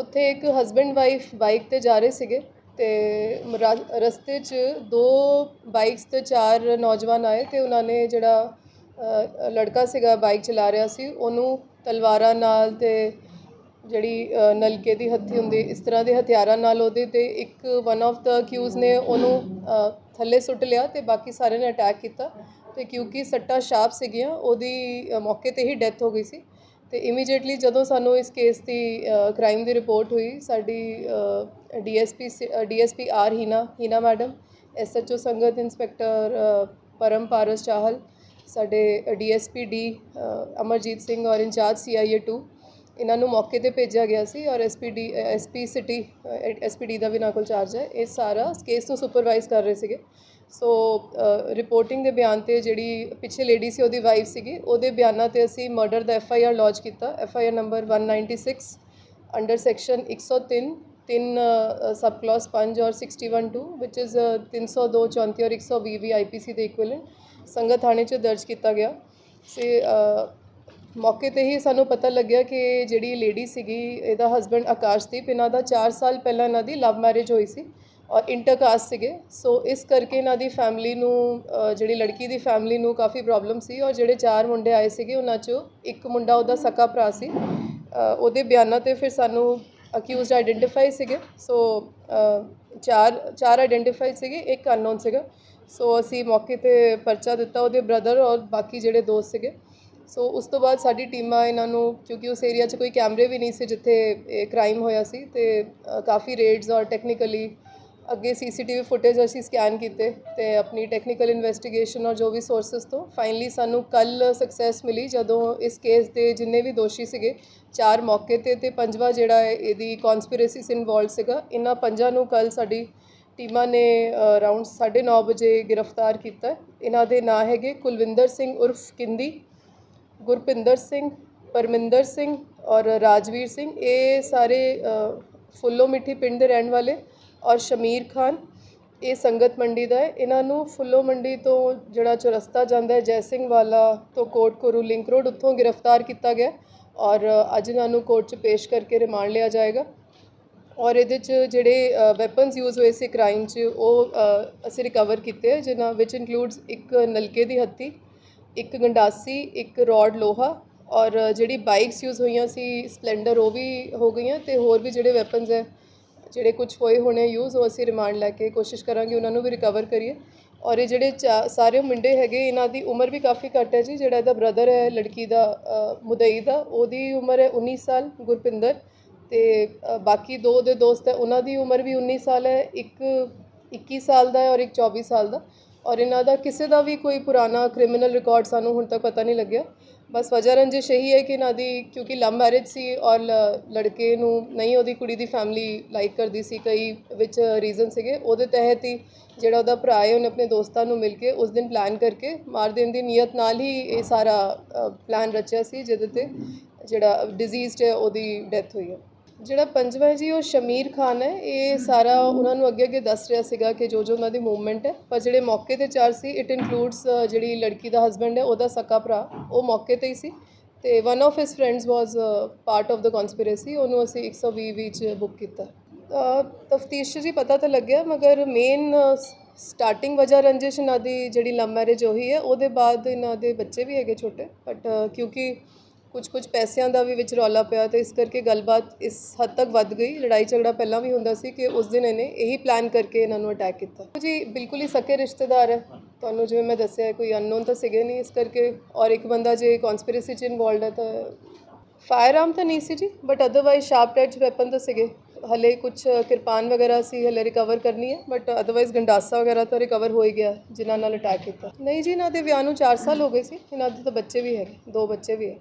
ਉੱਥੇ ਇੱਕ husband wife bike ਤੇ ਜਾ ਰਹੇ ਸੀਗੇ ਤੇ ਰਾ- ਰਸਤੇ 'ਚ ਦੋ ਬਾਈਕਸ ਤੇ ਚਾਰ ਨੌਜਵਾਨ ਆਏ ਤੇ ਉਹਨਾਂ ਨੇ ਜਿਹੜਾ ਅ, ਲੜਕਾ ਸੀਗਾ ਬਾਈਕ ਚਲਾ ਰਿਹਾ ਸੀ ਉਹਨੂੰ ਤਲਵਾਰਾਂ ਨਾਲ ਤੇ ਜਿਹੜੀ ਅ, ਨਲਕੇ ਦੀ ਹੱਥੀ ਹੁੰਦੀ ਇਸ ਤਰ੍ਹਾਂ ਦੇ ਹਥਿਆਰਾਂ ਨਾਲ ਉਹਦੇ ਤੇ ਇੱਕ ਵਨ ਆਫ ਦਾ ਅਕਿਊਜ਼ ਨੇ ਉਹਨੂੰ ਅ, ਥੱਲੇ ਸੁੱਟ ਲਿਆ ਤੇ ਬਾਕੀ ਸਾਰਿਆਂ ਨੇ ਅਟੈਕ ਕੀਤਾ ਤੇ ਕਿਉਂਕਿ ਸੱਟਾਂ ਸ਼ਾਰਪ ਸੀਗੀਆਂ ਉਹਦੀ ਅ, ਮੌਕੇ ਤੇ ਹੀ ਡੈਥ ਹੋ ਗਈ ਸੀ। ਤੇ ਇਮੀਡੀਏਟਲੀ ਜਦੋਂ ਸਾਨੂੰ ਇਸ ਕੇਸ ਦੀ ਕ੍ਰਾਈਮ ਦੀ ਰਿਪੋਰਟ ਹੋਈ, ਸਾਡੀ DSP DSP R Heena Heena madam SHO Sangat inspector Param Paras Chahal, ਸਾਡੇ ਡੀਐਸਪੀ ਡੀ ਅਮਰਜੀਤ ਸਿੰਘ ਔਰ ਇੰਚਾਰਜ ਸੀਆਈਏ 2 ਇਹਨਾਂ ਨੂੰ ਮੌਕੇ ਤੇ ਭੇਜਿਆ ਗਿਆ ਸੀ ਔਰ ਐਸਪੀਡੀ ਐਸਪੀ ਸਿਟੀ ਐਸਪੀਡੀ ਦਾ ਵੀ ਨਾਲ ਕੋਲ ਚਾਰਜ ਹੈ। ਇਹ ਸਾਰਾ ਕੇਸ ਨੂੰ ਸੁਪਰਵਾਈਜ਼ ਕਰ ਰਹੇ ਸੀਗੇ। ਸੋ ਰਿਪੋਰਟਿੰਗ ਦੇ ਬਿਆਨ ਤੇ ਜਿਹੜੀ ਪਿੱਛੇ ਲੇਡੀ ਸੀ, ਉਹਦੀ ਵਾਈਫ ਸੀਗੀ, ਉਹਦੇ ਬਿਆਨਾਂ ਤੇ ਅਸੀਂ ਮਰਡਰ ਦਾ ਐਫ ਆਈ ਆਰ ਲੌਂਚ ਕੀਤਾ। F I R number 196 under section 103 ਤਿੰਨ ਸਬ ਕਲਾਸ 5 ਔਰ 612 ਵਿਚ ਇਜ਼ 302 34 ਔਰ 120 ਵੀ ਆਈਪੀਸੀ ਦੇ ਇਕੁਇਵਲੈਂਟ ਸੰਗਤ ਥਾਣੇ 'ਚ ਦਰਜ ਕੀਤਾ ਗਿਆ। ਸੇ ਮੌਕੇ ਤੇ ਹੀ ਸਾਨੂੰ ਪਤਾ ਲੱਗਿਆ ਕਿ ਜਿਹੜੀ ਲੇਡੀ ਸੀਗੀ, ਇਹਦਾ ਹਸਬੰਡ ਆਕਾਸ਼ਦੀਪ, ਇਹਨਾਂ ਦਾ 4 ਸਾਲ ਪਹਿਲਾਂ ਇਹਨਾਂ ਦੀ ਲਵ ਮੈਰਿਜ ਹੋਈ ਸੀ ਔਰ ਇੰਟਰਕਾਸਟ ਸੀਗੇ। ਸੋ ਇਸ ਕਰਕੇ ਇਹਨਾਂ ਦੀ ਫੈਮਿਲੀ ਨੂੰ ਜਿਹੜੀ ਲੜਕੀ ਦੀ ਫੈਮਿਲੀ ਨੂੰ ਕਾਫੀ ਪ੍ਰੋਬਲਮ ਸੀ ਔਰ ਜਿਹੜੇ ਚਾਰ ਮੁੰਡੇ ਆਏ ਸੀਗੇ, ਉਹਨਾਂ 'ਚੋਂ ਇੱਕ ਮੁੰਡਾ ਉਹਦਾ ਸਕਾ ਭਰਾ ਸੀ। ਉਹਦੇ ਬਿਆਨਾਂ ਤੇ ਫਿਰ ਸਾਨੂੰ ਅਕਿਊਜ਼ਡ ਆਈਡੈਂਟੀਫਾਈ ਸੀਗੇ। ਸੋ ਚਾਰ ਚਾਰ ਆਈਡੈਂਟੀਫਾਈ ਸੀਗੇ, ਇੱਕ ਅਨਨੋਨ ਸੀਗਾ। ਸੋ ਅਸੀਂ ਮੌਕੇ ਤੇ ਪਰਚਾ ਦਿੱਤਾ ਉਹਦੇ ਬ੍ਰਦਰ ਔਰ ਬਾਕੀ ਜਿਹੜੇ ਦੋਸਤ ਸੀਗੇ। ਸੋ ਉਸ ਤੋਂ ਬਾਅਦ ਸਾਡੀ ਟੀਮਾਂ ਇਹਨਾਂ ਨੂੰ, ਕਿਉਂਕਿ ਉਸ ਏਰੀਆ 'ਚ ਕੋਈ ਕੈਮਰੇ ਵੀ ਨਹੀਂ ਸੀ ਜਿੱਥੇ ਇਹ ਕ੍ਰਾਈਮ ਹੋਇਆ ਸੀ, ਤੇ ਕਾਫੀ ਰੇਡਸ ਔਰ ਟੈਕਨੀਕਲੀ ਅੱਗੇ ਸੀਸੀਟੀਵੀ ਫੁਟੇਜ ਅਸੀਂ ਸਕੈਨ ਕੀਤੇ ਤੇ ਆਪਣੀ ਟੈਕਨੀਕਲ ਇਨਵੈਸਟੀਗੇਸ਼ਨ ਔਰ ਜੋ ਵੀ ਸੋਰਸਸ ਤੋਂ ਫਾਈਨਲੀ ਸਾਨੂੰ ਕੱਲ ਸਕਸੈਸ ਮਿਲੀ ਜਦੋਂ ਇਸ ਕੇਸ ਦੇ ਜਿੰਨੇ ਵੀ ਦੋਸ਼ੀ ਸੀਗੇ, ਚਾਰ ਮੌਕੇ ਤੇ ਤੇ ਪੰਜਵਾਂ ਜਿਹੜਾ ਹੈ ਇਹਦੀ ਕਨਸਪੀਰੇਸੀ ਸ ਇਨਵੋਲਡ ਸੀਗਾ, ਇਹਨਾਂ ਪੰਜਾਂ ਨੂੰ ਕੱਲ ਸਾਡੀ ਟੀਮਾਂ ਨੇ ਅਰਾਊਂਡ 9:30 ਵਜੇ ਗ੍ਰਿਫਤਾਰ ਕੀਤਾ। ਇਹਨਾਂ ਦੇ ਨਾਂ ਹੈਗੇ ਕੁਲਵਿੰਦਰ ਸਿੰਘ ਉਰਫ ਕਿੰਦੀ ਗੁਰਪਿੰਦਰ ਸਿੰਘ ਪਰਮਿੰਦਰ ਸਿੰਘ ਔਰ ਰਾਜਵੀਰ ਸਿੰਘ ਇਹ ਸਾਰੇ ਫੁੱਲੋ ਮਿੱਠੀ ਪਿੰਡ ਦੇ ਰਹਿਣ ਵਾਲੇ ਔਰ ਸ਼ਮੀਰ ਖਾਨ ਇਹ ਸੰਗਤ ਮੰਡੀ ਦਾ ਹੈ। ਇਹਨਾਂ ਨੂੰ ਫੁੱਲੋ ਮੰਡੀ ਤੋਂ ਜਿਹੜਾ ਚੁਰਸਤਾ ਜਾਂਦਾ ਹੈ ਜੈ ਸਿੰਘ ਵਾਲਾ ਤੋਂ ਕੋਟ ਕੋਰੂ ਲਿੰਕ ਰੋਡ ਉੱਥੋਂ ਗ੍ਰਿਫਤਾਰ ਕੀਤਾ ਗਿਆ ਔਰ ਅੱਜ ਇਹਨਾਂ ਨੂੰ ਕੋਰਟ 'ਚ ਪੇਸ਼ ਕਰਕੇ ਰਿਮਾਂਡ ਲਿਆ ਜਾਏਗਾ। ਔਰ ਇਹਦੇ 'ਚ ਜਿਹੜੇ ਵੈਪਨਸ ਯੂਜ਼ ਹੋਏ ਸੀ ਕ੍ਰਾਈਮ 'ਚ ਉਹ ਅਸੀਂ ਰਿਕਵਰ ਕੀਤੇ ਆ, ਜਿਨ੍ਹਾਂ ਵਿੱਚ ਇਨਕਲੂਡਸ ਇੱਕ ਨਲਕੇ ਦੀ ਹੱਤੀ ਇੱਕ ਗੰਡਾਸੀ, ਇੱਕ ਰੋਡ ਲੋਹਾ ਔਰ ਜਿਹੜੀ ਬਾਈਕਸ ਯੂਜ਼ ਹੋਈਆਂ ਸੀ ਸਪਲੈਂਡਰ ਉਹ ਵੀ ਹੋ ਗਈਆਂ ਤੇ ਹੋਰ ਵੀ ਜਿਹੜੇ ਵੈਪਨਸ ਹੈ, ਜਿਹੜੇ ਕੁਝ ਹੋਏ ਹੋਣੇ ਯੂਜ਼ ਉਹ ਅਸੀਂ ਰਿਮਾਂਡ ਲੈ ਕੇ ਕੋਸ਼ਿਸ਼ ਕਰਾਂਗੇ ਉਹਨਾਂ ਨੂੰ ਵੀ ਰਿਕਵਰ ਕਰੀਏ। ਔਰ ਇਹ ਜਿਹੜੇ ਚਾ- ਸਾਰੇ ਮੁੰਡੇ ਹੈਗੇ, ਇਹਨਾਂ ਦੀ ਉਮਰ ਵੀ ਕਾਫੀ ਘੱਟ ਹੈ ਜੀ, ਜਿਹੜਾ ਇਹਦਾ ਬ੍ਰਦਰ ਹੈ, ਲੜਕੀ ਦਾ ਮੁਦਈ ਦਾ, ਉਹਦੀ ਉਮਰ ਹੈ 19 ਸਾਲ, ਗੁਰਪਿੰਦਰ ਤੇ ਬਾਕੀ ਦੋ ਦੇ ਦੋਸਤ ਹੈ, ਉਹਨਾਂ ਦੀ ਉਮਰ ਵੀ 19 ਸਾਲ ਹੈ, ਇੱਕ 21 ਸਾਲ ਦਾ ਹੈ ਔਰ ਇੱਕ 24 ਸਾਲ ਦਾ। ਔਰ ਇਹਨਾਂ ਦਾ ਕਿਸੇ ਦਾ ਵੀ ਕੋਈ ਪੁਰਾਣਾ ਕ੍ਰਿਮੀਨਲ ਰਿਕਾਰਡ ਸਾਨੂੰ ਹੁਣ ਤੱਕ ਪਤਾ ਨਹੀਂ ਲੱਗਿਆ। ਬਸ ਵਜ੍ਹਾ ਰੰਜਿਸ਼ ਇਹੀ ਹੈ ਕਿ ਇਹਨਾਂ ਦੀ ਕਿਉਂਕਿ ਲਵ ਮੈਰਿਜ ਸੀ ਔਰ ਲ- ਲੜਕੇ ਨੂੰ ਨਹੀਂ ਉਹਦੀ ਕੁੜੀ ਦੀ ਫੈਮਿਲੀ ਲਾਈਕ ਕਰਦੀ ਸੀ, ਕਈ ਵਿੱਚ ਰੀਜ਼ਨ ਸੀਗੇ। ਉਹਦੇ ਤਹਿਤ ਹੀ ਜਿਹੜਾ ਉਹਦਾ ਭਰਾ ਹੈ, ਉਹਨੇ ਆਪਣੇ ਦੋਸਤਾਂ ਨੂੰ ਮਿਲ ਕੇ ਉਸ ਦਿਨ ਪਲਾਨ ਕਰਕੇ ਮਾਰ ਦੇਣ ਦੀ ਨੀਅਤ ਨਾਲ ਹੀ ਇਹ ਸਾਰਾ ਪਲਾਨ ਰਚਿਆ ਸੀ, ਜਿਹਦੇ ਤੇ ਜਿਹੜਾ ਡਿਜ਼ੀਜ਼ਡ ਹੈ, ਉਹਦੀ ਡੈਥ ਹੋਈ ਹੈ। ਜਿਹੜਾ ਪੰਜਵਾਂ ਹੈ ਜੀ, ਉਹ ਸ਼ਮੀਰ ਖਾਨ ਹੈ। ਇਹ ਸਾਰਾ ਉਹਨਾਂ ਨੂੰ ਅੱਗੇ ਅੱਗੇ ਦੱਸ ਰਿਹਾ ਸੀਗਾ ਕਿ ਜੋ ਜੋ ਉਹਨਾਂ ਦੀ ਮੂਵਮੈਂਟ ਹੈ। ਪਰ ਜਿਹੜੇ ਮੌਕੇ ਤੇ ਚਾਰ ਸੀ ਇਟ ਇਨਕਲੂਡਸ ਜਿਹੜੀ ਲੜਕੀ ਦਾ ਹਸਬੰਡ ਹੈ, ਉਹਦਾ ਸਕਾ ਭਰਾ, ਉਹ ਮੌਕੇ ਤੇ ਹੀ ਸੀ। ਤੇ one of his friends was part of the conspiracy ਉਹਨੂੰ ਅਸੀਂ 120 ਵਿੱਚ ਬੁੱਕ ਕੀਤਾ। ਤਫਤੀਸ਼ ਜੀ ਪਤਾ ਤਾਂ ਲੱਗਿਆ, ਮਗਰ ਮੇਨ ਸਟਾਰਟਿੰਗ ਵਜ੍ਹਾ ਰੰਜਿਸ਼ ਇਹਨਾਂ ਦੀ ਜਿਹੜੀ ਲਵ ਮੈਰਿਜ ਉਹੀ ਹੈ। ਉਹਦੇ ਬਾਅਦ ਇਹਨਾਂ ਦੇ ਬੱਚੇ ਵੀ ਹੈਗੇ ਛੋਟੇ ਬਟ ਕਿਉਂਕਿ ਕੁਝ ਕੁਝ ਪੈਸਿਆਂ ਦਾ ਵੀ ਵਿੱਚ ਰੌਲਾ ਪਿਆ ਤੇ ਇਸ ਕਰਕੇ ਗੱਲਬਾਤ ਇਸ ਹੱਦ ਤੱਕ ਵੱਧ ਗਈ। ਲੜਾਈ ਝਗੜਾ ਪਹਿਲਾਂ ਵੀ ਹੁੰਦਾ ਸੀ ਕਿ ਉਸ ਦਿਨ ਇਹਨੇ ਇਹੀ ਪਲਾਨ ਕਰਕੇ ਇਹਨਾਂ ਨੂੰ ਅਟੈਕ ਕੀਤਾ। ਜੀ ਬਿਲਕੁਲ ਹੀ ਸਕੇ ਰਿਸ਼ਤੇਦਾਰ ਹੈ। ਤੁਹਾਨੂੰ ਜਿਵੇਂ ਮੈਂ ਦੱਸਿਆ, ਕੋਈ ਅਨਨੋਨ ਤਾਂ ਸੀਗੇ ਨਹੀਂ ਇਸ ਕਰਕੇ। ਔਰ ਇੱਕ ਬੰਦਾ ਜੇ ਕਨਸਪੀਰੇਸੀ ਚ ਇਨਵੋਲਡ ਹੈ ਤਾਂ ਫਾਇਰ ਆਰਮ ਤਾਂ ਨਹੀਂ ਸੀ ਜੀ ਬਟ ਅਦਰਵਾਈਜ਼ ਸ਼ਾਰਪ ਟੈਚ ਵੈਪਨ ਤਾਂ ਸੀਗੇ। ਹਲੇ ਕੁਝ ਕਿਰਪਾਨ ਵਗੈਰਾ ਸੀ, ਹਲੇ ਰਿਕਵਰ ਕਰਨੀ ਹੈ ਬਟ ਅਦਰਵਾਈਜ਼ ਗੰਡਾਸਾ ਵਗੈਰਾ ਤਾਂ ਰਿਕਵਰ ਹੋ ਹੀ ਗਿਆ ਜਿਨ੍ਹਾਂ ਨਾਲ ਅਟੈਕ ਕੀਤਾ। ਨਹੀਂ ਜੀ, ਇਹਨਾਂ ਦੇ ਵਿਆਹ ਨੂੰ 4 ਸਾਲ ਹੋ ਗਏ ਸੀ। ਇਹਨਾਂ ਦੇ ਤਾਂ ਬੱਚੇ ਵੀ ਹੈਗੇ, ਦੋ ਬੱਚੇ ਵੀ ਹੈ।